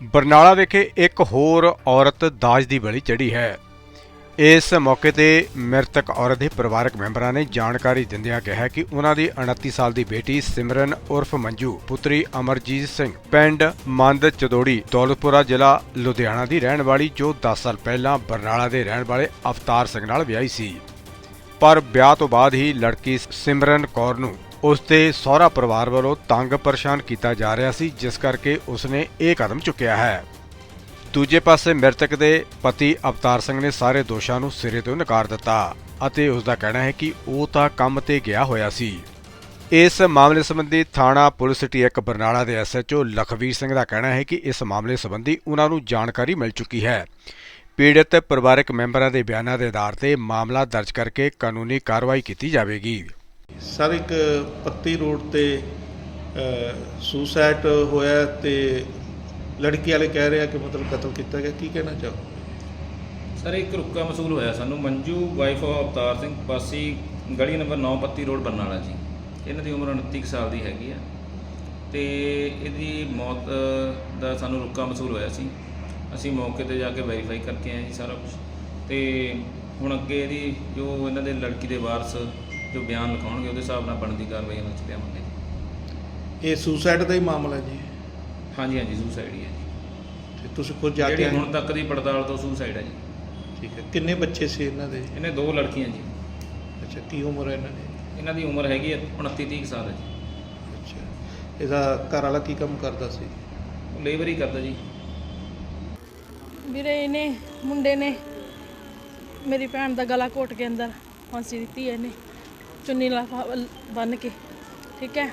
ਬਰਨਾਲਾ ਵਿਖੇ ਇੱਕ ਹੋਰ ਔਰਤ ਦਾਜ ਦੀ ਬਲੀ ਚੜੀ ਹੈ। ਇਸ ਮੌਕੇ ਤੇ ਮ੍ਰਿਤਕ ਔਰਤ ਦੇ ਪਰਿਵਾਰਕ ਮੈਂਬਰਾਂ ਨੇ ਜਾਣਕਾਰੀ ਦਿੰਦਿਆਂ ਕਿਹਾ ਕਿ ਉਹਨਾਂ ਦੀ 29 ਸਾਲ ਦੀ ਬੇਟੀ ਸਿਮਰਨ ਉਰਫ ਮੰਜੂ, ਪੁੱਤਰੀ ਅਮਰਜੀਤ ਸਿੰਘ, ਪਿੰਡ ਮੰਦ ਚਦੋੜੀ, ਦੌਲਤਪੁਰਾ ਜ਼ਿਲ੍ਹਾ ਲੁਧਿਆਣਾ ਦੀ ਰਹਿਣ ਵਾਲੀ ਜੋ 10 ਸਾਲ ਪਹਿਲਾਂ ਬਰਨਾਲਾ ਦੇ ਰਹਿਣ ਵਾਲੇ ਅਵਤਾਰ ਸਿੰਘ ਨਾਲ ਵਿਆਹੀ ਸੀ। ਪਰ ਵਿਆਹ ਤੋਂ ਬਾਅਦ ਹੀ ਲੜਕੀ ਸਿਮਰਨ ਕੌਰ ਨੂੰ ਉਸ ਦੇ ਸਹੁਰਾ ਪਰਿਵਾਰ ਵੱਲੋਂ ਤੰਗ ਪਰੇਸ਼ਾਨ ਕੀਤਾ ਜਾ ਰਿਹਾ ਸੀ, ਜਿਸ ਕਰਕੇ ਉਸਨੇ ਇਹ ਕਦਮ ਚੁੱਕਿਆ ਹੈ। ਦੂਜੇ ਪਾਸੇ ਮ੍ਰਿਤਕ ਦੇ ਪਤੀ ਅਵਤਾਰ ਸਿੰਘ ਨੇ ਸਾਰੇ ਦੋਸ਼ਾਂ ਨੂੰ ਸਿਰੇ ਤੋਂ ਨਕਾਰ ਦਿੱਤਾ ਅਤੇ ਉਸ ਦਾ ਕਹਿਣਾ ਹੈ ਕਿ ਉਹ ਤਾਂ ਕੰਮ ਤੇ ਗਿਆ ਹੋਇਆ ਸੀ। ਇਸ ਮਾਮਲੇ ਸੰਬੰਧੀ ਥਾਣਾ ਪੁਲਿਸ ਟੀਐਕ ਬਰਨਾਲਾ ਦੇ ਐਸਐਚਓ ਲਖਵੀਰ ਸਿੰਘ ਦਾ ਕਹਿਣਾ ਹੈ ਕਿ ਇਸ ਮਾਮਲੇ ਸੰਬੰਧੀ ਉਹਨਾਂ ਨੂੰ ਜਾਣਕਾਰੀ ਮਿਲ ਚੁੱਕੀ ਹੈ। ਪੀੜਤ ਪਰਿਵਾਰਕ ਮੈਂਬਰਾਂ ਦੇ ਬਿਆਨਾਂ ਦੇ ਆਧਾਰ ਤੇ ਮਾਮਲਾ ਦਰਜ ਕਰਕੇ ਕਾਨੂੰਨੀ ਕਾਰਵਾਈ ਕੀਤੀ ਜਾਵੇਗੀ। ਸਰ, ਇੱਕ ਪੱਤੀ ਰੋਡ ਤੇ ਸੁਸਾਈਡ ਹੋਇਆ ਤੇ ਲੜਕੀ ਵਾਲੇ ਕਹਿ ਰਹੇ ਆ ਕਿ ਮਤਲਬ ਕਤਲ ਕੀਤਾ ਗਿਆ। ਕੀ ਕਹਿਣਾ ਚਾਹੋ ਸਰ, ਇੱਕ ਰੁੱਕਾ ਮਸੂਲ ਹੋਇਆ ਸਾਨੂੰ। ਮੰਜੂ ਵਾਈਫ ਆਫ ਅਵਤਾਰ ਸਿੰਘ ਪਾਸੀ ਗਲੀ ਨੰਬਰ 9 ਪੱਤੀ ਰੋਡ, ਬਰਨਾਲਾ ਜੀ। ਇਹਨਾਂ ਦੀ ਉਮਰ 29 ਕੁ ਸਾਲ ਦੀ ਹੈਗੀ ਆ। ਤੇ ਇਹਦੀ ਮੌਤ ਦਾ ਸਾਨੂੰ ਰੁੱਕਾ ਮਸੂਲ ਹੋਇਆ ਸੀ। ਅਸੀਂ ਮੌਕੇ ਤੇ ਜਾ ਕੇ ਵੈਰੀਫਾਈ ਕਰਕੇ ਆਏ ਜੀ ਸਾਰਾ ਕੁਝ ਤੇ ਹੁਣ ਅੱਗੇ ਇਹਦੀ ਜੋ ਇਹਨਾਂ ਦੇ ਲੜਕੀ ਦੇ ਵਾਰਸ ਜੋ ਬਿਆਨ ਲਿਖਾਉਣਗੇ ਉਹਦੇ ਹਿਸਾਬ ਨਾਲ ਬਣਦੀ ਕਾਰਵਾਈ ਇਹਨਾਂ 'ਚ ਲਿਆਵਾਂਗੇ ਇਹ ਸੁਸਾਈਡ ਦਾ ਹੀ ਮਾਮਲਾ ਜੀ। ਹਾਂਜੀ ਹਾਂਜੀ ਸੁਸਾਈਡ ਹੀ ਹੈ ਜੀ। ਤੇ ਤੁਸੀਂ ਖੁਦ ਜਾ ਕੇ ਜਿਹੜੀ? ਹੁਣ ਤੱਕ ਦੀ ਪੜਤਾਲ ਤੋਂ ਸੁਸਾਈਡ ਹੈ ਜੀ। ਠੀਕ ਹੈ ਕਿੰਨੇ ਬੱਚੇ ਸੀ ਇਹਨਾਂ ਦੇ? ਇਹਨੇ ਦੋ ਲੜਕੀਆਂ ਜੀ। ਅੱਛਾ ਕੀ ਉਮਰ ਹੈ ਇਹਨਾਂ ਦੀ? ਇਹਨਾਂ ਦੀ ਉਮਰ ਹੈਗੀ ਹੈ 29 30 ਸਾਲ ਹੈ ਜੀ। ਅੱਛਾ ਇਹਦਾ ਘਰ ਵਾਲਾ ਕੀ ਕੰਮ ਕਰਦਾ ਸੀ? ਉਹ ਲੇਬਰ ਹੀ ਕਰਦਾ ਜੀ। ਵੀਰੇ ਇਹਨੇ ਮੁੰਡੇ ਨੇ ਮੇਰੀ ਭੈਣ ਦਾ ਗਲਾ ਘੋਟ ਕੇ ਅੰਦਰ ਫਾਂਸੀ ਦਿੱਤੀ ਹੈ ਇਹਨੇ। ਚੁੰਨੀ ਲਾਫਾ ਬੰਨ ਕੇ, ਠੀਕ ਹੈ?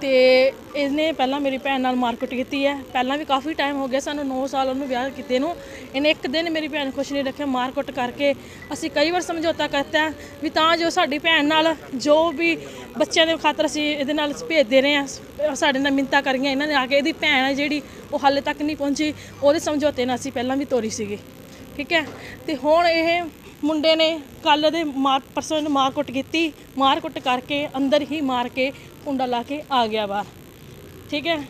ਤੇ ਇਹਨੇ ਪਹਿਲਾਂ ਮੇਰੀ ਭੈਣ ਨਾਲ ਮਾਰਕੁੱਟ ਕੀਤੀ ਹੈ। ਪਹਿਲਾਂ ਵੀ ਕਾਫੀ ਟਾਈਮ ਹੋ ਗਿਆ ਸਾਨੂੰ 9 ਸਾਲ ਉਹਨੂੰ ਵਿਆਹ ਕੀਤੇ ਨੂੰ। ਇਹਨੇ ਇੱਕ ਦਿਨ ਮੇਰੀ ਭੈਣ ਖੁਸ਼ ਨਹੀਂ ਰੱਖਿਆ, ਮਾਰਕੁੱਟ ਕਰਕੇ ਅਸੀਂ ਕਈ ਵਾਰ ਸਮਝੌਤਾ ਕਰਤਾ ਵੀ ਤਾਂ ਜੋ ਸਾਡੀ ਭੈਣ ਨਾਲ ਜੋ ਵੀ ਬੱਚਿਆਂ ਦੇ ਖਾਤਰ ਅਸੀਂ ਇਹਦੇ ਨਾਲ ਭੇਜਦੇ ਰਹੇ ਆ ਸਾਡੇ ਨਾਲ ਮਿੰਤਾ ਕਰੀਆਂ ਇਹਨਾਂ ਨੇ ਆ ਕੇ, ਇਹਦੀ ਭੈਣ ਹੈ ਜਿਹੜੀ, ਉਹ ਹਾਲੇ ਤੱਕ ਨਹੀਂ ਪਹੁੰਚੀ। ਉਹਦੇ ਸਮਝੌਤੇ ਨਾਲ ਅਸੀਂ ਪਹਿਲਾਂ ਵੀ ਤੋਰੀ ਸੀਗੀ, ਠੀਕ ਹੈ? ਤੇ ਹੁਣ ਇਹ ਮੁੰਡੇ ਨੇ ਕੱਲ ਦੇ ਮਾਰ ਪਰਸੋਂ ਨੂੰ ਮਾਰ ਕੁੱਟ ਕੀਤੀ। ਮਾਰ ਕੁੱਟ ਕਰਕੇ ਅੰਦਰ ਹੀ ਮਾਰ ਕੇ ਕੁੰਡਾ ਲਾ ਕੇ ਆ ਗਿਆ ਬਾਹਰ ਠੀਕ ਹੈ?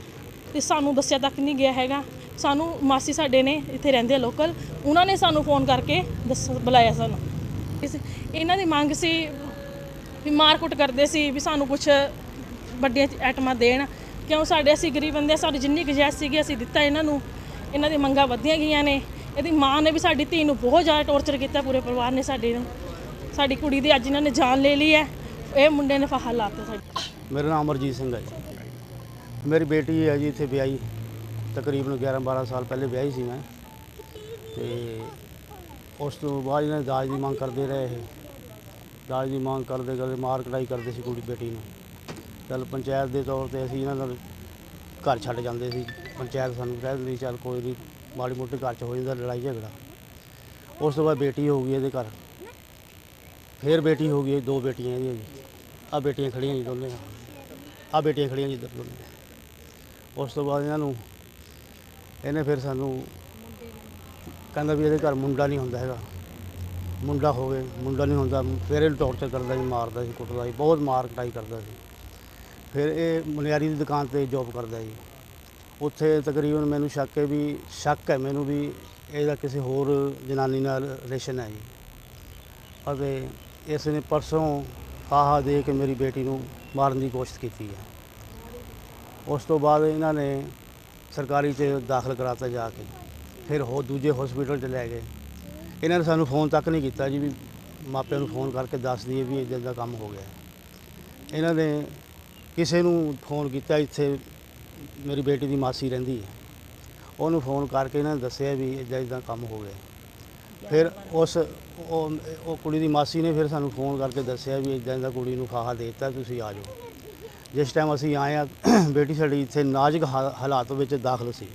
ਤੇ ਸਾਨੂੰ ਦੱਸਿਆ ਤੱਕ ਨਹੀਂ ਗਿਆ ਹੈਗਾ। ਸਾਨੂੰ ਮਾਸੀ ਸਾਡੇ ਨੇ ਇੱਥੇ ਰਹਿੰਦੇ ਆ ਲੋਕਲ ਉਹਨਾਂ ਨੇ ਸਾਨੂੰ ਫੋਨ ਕਰਕੇ ਦੱਸ ਬੁਲਾਇਆ ਸਾਨੂੰ। ਇਸ- ਇਹਨਾਂ ਦੀ ਮੰਗ ਸੀ ਵੀ ਮਾਰ ਕੁੱਟ ਕਰਦੇ ਸੀ ਵੀ ਸਾਨੂੰ ਕੁਝ ਵੱਡੀਆਂ ਆਈਟਮਾਂ ਦੇਣ। ਕਿਉਂ? ਸਾਡੇ ਅਸੀਂ ਗਰੀਬ ਬੰਦੇ ਆ, ਸਾਡੀ ਜਿੰਨੀ ਗੁੰਜਾਇਸ਼ ਸੀਗੀ ਅਸੀਂ ਦਿੱਤਾ ਇਹਨਾਂ ਨੂੰ। ਇਹਨਾਂ ਦੀ ਮੰਗਾਂ ਵਧੀਆਂ ਗਈਆਂ ਨੇ। ਇਹਦੀ ਮਾਂ ਨੇ ਵੀ ਸਾਡੀ ਧੀ ਨੂੰ ਬਹੁਤ ਜ਼ਿਆਦਾ ਟੌਰਚਰ ਕੀਤਾ, ਪੂਰੇ ਪਰਿਵਾਰ ਨੇ ਸਾਡੇ ਨੂੰ। ਸਾਡੀ ਕੁੜੀ ਦੀ ਅੱਜ ਇਹਨਾਂ ਨੇ ਜਾਨ ਲੈ ਲਈ ਹੈ। ਇਹ ਮੁੰਡੇ ਨੇ ਫਾਹਾ ਲਾਤਾ ਸਾਡੀ। ਮੇਰਾ ਨਾਮ ਅਮਰਜੀਤ ਸਿੰਘ ਹੈ ਜੀ। ਮੇਰੀ ਬੇਟੀ ਹੈ ਜੀ ਇੱਥੇ ਵਿਆਹੀ। ਤਕਰੀਬਨ 11 12 ਸਾਲ ਪਹਿਲੇ ਵਿਆਹੀ ਸੀ ਮੈਂ। ਤੇ ਉਸ ਤੋਂ ਬਾਅਦ ਇਹਨਾਂ ਨੇ ਦਾਜ ਦੀ ਮੰਗ ਕਰਦੇ ਰਹੇ ਇਹ। ਦਾਜ ਦੀ ਮੰਗ ਕਰਦੇ ਕਰਦੇ ਮਾਰ ਕਟਾਈ ਕਰਦੇ ਸੀ ਕੁੜੀ ਬੇਟੀ ਨੂੰ। ਚੱਲ ਪੰਚਾਇਤ ਦੇ ਤੌਰ ਤੇ ਅਸੀਂ ਇਹਨਾਂ ਦਾ ਘਰ ਛੱਡ ਜਾਂਦੇ ਸੀ। ਪੰਚਾਇਤ ਸਾਨੂੰ ਕਹਿ ਦਿੰਦੀ, ਚੱਲ ਕੋਈ ਨਹੀਂ ਮਾੜੀ ਮੋਟੀ ਘਰ 'ਚ ਹੋ ਜਾਂਦਾ ਲੜਾਈ ਝਗੜਾ। ਉਸ ਤੋਂ ਬਾਅਦ ਬੇਟੀ ਹੋ ਗਈ ਇਹਦੇ ਘਰ। ਫਿਰ ਬੇਟੀ ਹੋ ਗਈ ਦੋ ਬੇਟੀਆਂ ਇਹਦੀਆਂ ਜੀ। ਆ ਬੇਟੀਆਂ ਖੜੀਆਂ ਜੀ ਦੋਨੇ। ਆ ਬੇਟੀਆਂ ਖੜੀਆਂ ਜੀ ਇੱਧਰ ਦੋਨੇ। ਉਸ ਤੋਂ ਬਾਅਦ ਇਹਨਾਂ ਨੂੰ, ਇਹਨੇ ਫਿਰ ਸਾਨੂੰ ਕਹਿੰਦਾ ਵੀ ਇਹਦੇ ਘਰ ਮੁੰਡਾ ਨਹੀਂ ਹੁੰਦਾ ਹੈਗਾ। ਮੁੰਡਾ ਹੋਵੇ, ਮੁੰਡਾ ਨਹੀਂ ਹੁੰਦਾ। ਫਿਰ ਇਹ ਟੌਰਚਰ ਕਰਦਾ ਸੀ ਮਾਰਦਾ ਸੀ ਕੁੱਟਦਾ ਸੀ ਬਹੁਤ ਮਾਰ ਕਟਾਈ ਕਰਦਾ ਸੀ ਫਿਰ ਇਹ ਮਨਿਆਰੀ ਦੀ ਦੁਕਾਨ ਤੇ ਜੌਬ ਕਰਦਾ ਜੀ। ਉੱਥੇ ਤਕਰੀਬਨ ਮੈਨੂੰ ਸ਼ੱਕ ਹੈ ਵੀ, ਸ਼ੱਕ ਹੈ ਮੈਨੂੰ ਵੀ ਇਹਦਾ ਕਿਸੇ ਹੋਰ ਜਨਾਨੀ ਨਾਲ ਰਿਲੇਸ਼ਨ ਹੈ ਜੀ। ਅਤੇ ਇਸ ਨੇ ਪਰਸੋਂ ਫਾਹਾ ਦੇ ਕੇ ਮੇਰੀ ਬੇਟੀ ਨੂੰ ਮਾਰਨ ਦੀ ਕੋਸ਼ਿਸ਼ ਕੀਤੀ ਹੈ। ਉਸ ਤੋਂ ਬਾਅਦ ਇਹਨਾਂ ਨੇ ਸਰਕਾਰੀ 'ਚ ਦਾਖਲ ਕਰਾਤਾ ਜਾ ਕੇ। ਫਿਰ ਹੋ, ਦੂਜੇ ਹਸਪੀਟਲ 'ਚ ਲੈ ਗਏ। ਇਹਨਾਂ ਨੇ ਸਾਨੂੰ ਫੋਨ ਤੱਕ ਨਹੀਂ ਕੀਤਾ ਜੀ ਵੀ ਮਾਪਿਆਂ ਨੂੰ ਫੋਨ ਕਰਕੇ ਦੱਸ ਦਈਏ ਵੀ ਇੱਦਾਂ ਦਾ ਕੰਮ ਹੋ ਗਿਆ। ਇਹਨਾਂ ਨੇ ਕਿਸੇ ਨੂੰ ਫੋਨ ਕੀਤਾ ਇੱਥੇ ਮੇਰੀ ਬੇਟੀ ਦੀ ਮਾਸੀ ਰਹਿੰਦੀ ਹੈ। ਉਹਨੂੰ ਫੋਨ ਕਰਕੇ ਇਹਨਾਂ ਨੇ ਦੱਸਿਆ ਵੀ ਇੱਦਾਂ ਇੱਦਾਂ ਕੰਮ ਹੋ ਗਿਆ। ਫਿਰ ਉਸ ਉਹ ਉਹ ਕੁੜੀ ਦੀ ਮਾਸੀ ਨੇ ਫਿਰ ਸਾਨੂੰ ਫੋਨ ਕਰਕੇ ਦੱਸਿਆ ਵੀ ਇਦਾਂ ਦਾ ਕੁੜੀ ਨੂੰ ਖਾਹਾ ਦੇ ਦਿੱਤਾ, ਤੁਸੀਂ ਆ ਜਾਓ। ਜਿਸ ਟਾਈਮ ਅਸੀਂ ਆਏ ਆ ਬੇਟੀ ਸਾਡੀ ਇੱਥੇ ਨਾਜ਼ੁਕ ਹਾ- ਹਾਲਾਤ ਵਿੱਚ ਦਾਖਲ ਸੀ।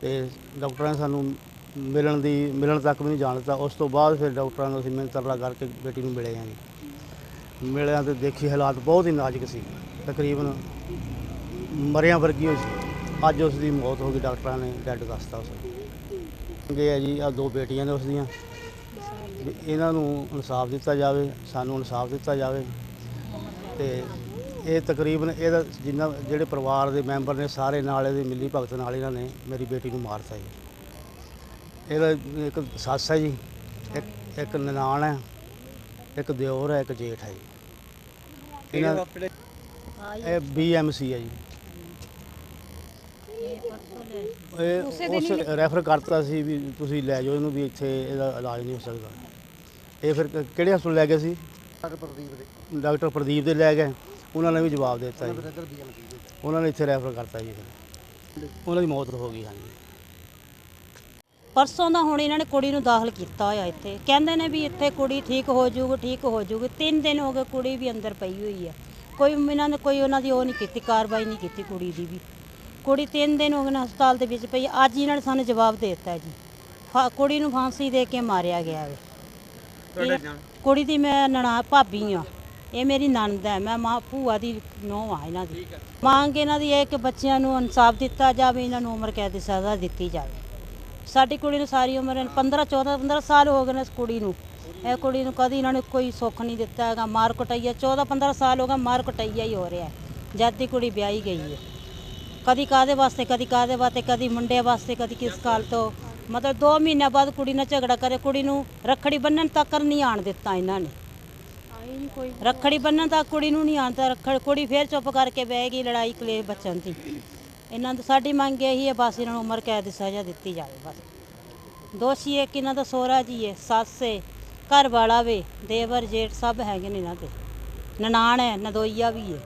ਤੇ ਡਾਕਟਰਾਂ ਨੇ ਸਾਨੂੰ ਮਿਲਣ ਦੀ, ਮਿਲਣ ਤੱਕ ਵੀ ਨਹੀਂ ਜਾਣ ਦਿੱਤਾ। ਉਸ ਤੋਂ ਬਾਅਦ ਫਿਰ ਡਾਕਟਰਾਂ ਨੂੰ ਅਸੀਂ ਮਿਹਨਤ ਤਰਲਾ ਕਰਕੇ ਬੇਟੀ ਨੂੰ ਮਿਲੇ ਆਂਗੇ ਮਿਲਿਆ ਤੇ ਦੇਖੀ ਹਾਲਾਤ ਬਹੁਤ ਹੀ ਨਾਜ਼ੁਕ ਸੀ। ਤਕਰੀਬਨ ਮਰਿਆਂ ਵਰਗੀ ਹੋਈ ਸੀ। ਅੱਜ ਉਸ ਦੀ ਮੌਤ ਹੋ ਗਈ ਡਾਕਟਰਾਂ ਨੇ ਡੈੱਡ ਦੱਸਤਾ ਉਸ ਨੂੰ ਇਹ ਹੈ ਜੀ ਆ ਦੋ ਬੇਟੀਆਂ ਨੇ ਉਸ ਦੀਆਂ ਵੀ ਇਹਨਾਂ ਨੂੰ ਇਨਸਾਫ ਦਿੱਤਾ ਜਾਵੇ ਸਾਨੂੰ ਇਨਸਾਫ ਦਿੱਤਾ ਜਾਵੇ। ਤੇ ਇਹ ਤਕਰੀਬਨ ਇਹਦਾ ਜਿੰਨਾ ਜਿਹੜੇ ਪਰਿਵਾਰ ਦੇ ਮੈਂਬਰ ਨੇ ਸਾਰੇ ਨਾਲ ਇਹਦੇ ਮਿਲੀ ਭਗਤ ਨਾਲ ਇਹਨਾਂ ਨੇ ਮੇਰੀ ਬੇਟੀ ਨੂੰ ਮਾਰਤਾ ਜੀ। ਇਹਦਾ ਇੱਕ ਸੱਸ ਹੈ ਜੀ ਇੱਕ ਇੱਕ ਨਨਾਣ ਹੈ ਇੱਕ ਦਿਓਰ ਹੈ ਇੱਕ ਜੇਠ ਹੈ ਜੀ। ਇਹਨਾਂ ਇਹ ਬੀਐਮਸੀ ਹੈ ਜੀ। ਇਹ ਉਸ ਰੈਫਰ ਕਰਤਾ ਸੀ ਵੀ ਤੁਸੀਂ ਲੈ ਜਾਓ ਇਹਨੂੰ ਵੀ ਇੱਥੇ ਇਹਦਾ ਇਲਾਜ ਨਹੀਂ ਹੋ ਸਕਦਾ। ਇਹ ਫਿਰ ਕ- ਕਿਹੜੇ ਹਸਪਤਾਲ ਲੈ ਗਏ ਸੀ? ਡਾਕਟਰ ਪ੍ਰਦੀਪ ਦੇ। ਡਾਕਟਰ ਪ੍ਰਦੀਪ ਦੇ ਲੈ ਗਏ। ਉਹਨਾਂ ਨੇ ਵੀ ਜਵਾਬ ਦੇ ਦਿੱਤਾ ਜੀ। ਉਹਨਾਂ ਨੇ ਇੱਥੇ ਰੈਫਰ ਕਰਤਾ ਜੀ। ਫਿਰ ਉਹਨਾਂ ਦੀ ਮੌਤ ਹੋ ਗਈ ਹਾਂਜੀ। ਪਰਸੋਂ ਦਾ ਹੁਣ ਇਹਨਾਂ ਨੇ ਕੁੜੀ ਨੂੰ ਦਾਖਲ ਕੀਤਾ ਹੋਇਆ ਇੱਥੇ। ਕਹਿੰਦੇ ਨੇ ਵੀ ਇੱਥੇ ਕੁੜੀ ਠੀਕ ਹੋ ਜਾਊਗੀ ਠੀਕ ਹੋ ਜਾਊਗੀ। ਤਿੰਨ ਦਿਨ ਹੋ ਗਏ ਕੁੜੀ ਵੀ ਅੰਦਰ ਪਈ ਹੋਈ ਹੈ। ਕੋਈ ਇਹਨਾਂ ਨੇ ਕੋਈ ਉਹਨਾਂ ਦੀ ਉਹ ਨਹੀਂ ਕੀਤੀ ਕਾਰਵਾਈ ਨਹੀਂ ਕੀਤੀ ਕੁੜੀ ਦੀ ਵੀ। ਕੁੜੀ ਤਿੰਨ ਦਿਨ ਹੋ ਗਏ ਨੇ ਹਸਪਤਾਲ ਦੇ ਵਿੱਚ ਪਈ ਹੈ। ਅੱਜ ਇਹਨਾਂ ਨੇ ਸਾਨੂੰ ਜਵਾਬ ਦੇ ਦਿੱਤਾ ਹੈ ਜੀ। ਫਾ- ਕੁੜੀ ਨੂੰ ਫਾਂਸੀ ਦੇ ਕੇ ਮਾਰਿਆ ਗਿਆ ਹੈ ਇਹ- ਕੁੜੀ ਦੀ ਮੈਂ ਨਣਾ ਭਾਬੀ ਆ। ਇਹ ਮੇਰੀ ਨਣਦ ਹੈ ਮੈਂ ਮਾਂ ਭੂਆ ਦੀ ਨੂੰਹ ਆ ਇਹਨਾਂ ਦੀ। ਮੰਗ ਇਹਨਾਂ ਦੀ ਇਹ ਕਿ ਬੱਚਿਆਂ ਨੂੰ ਇਨਸਾਫ ਦਿੱਤਾ ਜਾਵੇ ਇਹਨਾਂ ਨੂੰ ਉਮਰ ਕੈਦ ਦੀ ਸਜ਼ਾ ਦਿੱਤੀ ਜਾਵੇ। ਸਾਡੀ ਕੁੜੀ ਨੂੰ ਸਾਰੀ ਉਮਰ 15 14 15 ਸਾਲ ਹੋ ਗਏ ਨੇ ਇਸ ਕੁੜੀ ਨੂੰ। ਇਹ ਕੁੜੀ ਨੂੰ ਕਦੀ ਇਹਨਾਂ ਨੇ ਕੋਈ ਸੁੱਖ ਨਹੀਂ ਦਿੱਤਾ ਹੈਗਾ ਮਾਰ ਕੁਟਾਈਆ 14 15 ਸਾਲ ਹੋ ਗਏ ਮਾਰ ਕੁਟਾਈਆ ਹੀ ਹੋ ਰਿਹਾ। ਹੈ। ਜਦ ਦੀ ਕੁੜੀ ਵਿਆਹੀ ਗਈ ਹੈ ਕਦੀ ਕਾਦੇ ਵਾਸਤੇ ਕਦੀ ਕਾਦੇ ਵਾਸਤੇ ਕਦੀ ਮੁੰਡੇ ਵਾਸਤੇ ਕਦੀ ਕਿਸ ਕਾਲ ਤੋਂ। ਮਤਲਬ 2 ਮਹੀਨਿਆਂ ਬਾਅਦ ਕੁੜੀ ਨਾਲ ਝਗੜਾ ਕਰੇ ਕੁੜੀ ਨੂੰ ਰੱਖੜੀ ਬੰਨਣ ਤੱਕ ਨਹੀਂ ਆਣ ਦਿੱਤਾ ਇਹਨਾਂ ਨੇ। ਰੱਖੜੀ ਬੰਨਣ ਤੱਕ ਕੁੜੀ ਨੂੰ ਨਹੀਂ ਆਉਂਦਾ ਰੱਖੜ ਕੁੜੀ ਫੇਰ ਚੁੱਪ ਕਰਕੇ ਬਹਿ ਗਈ ਲੜਾਈ ਕਲੇਸ਼ ਬੱਚਨ ਦੀ। ਇਹਨਾਂ ਦੀ ਸਾਡੀ ਮੰਗ ਇਹੀ ਹੈ ਬਸ ਇਹਨਾਂ ਨੂੰ ਉਮਰ ਕੈਦ ਦੀ ਸਜ਼ਾ ਦਿੱਤੀ ਜਾਵੇ ਬਸ। ਦੋਸ਼ੀ ਇੱਕ ਇਹਨਾਂ ਦਾ ਸੋਹਰਾ ਜੀ ਹੈ ਸੱਸ ਹੈ ਘਰ ਵਾਲਾ ਵੇ ਦੇਵਰ ਜੇਠ ਸਭ ਹੈਗੇ ਨੇ ਇਹਨਾਂ ਦੇ। ਨਨਾਣ ਹੈ ਨਦੋਈਆ ਵੀ ਹੈ।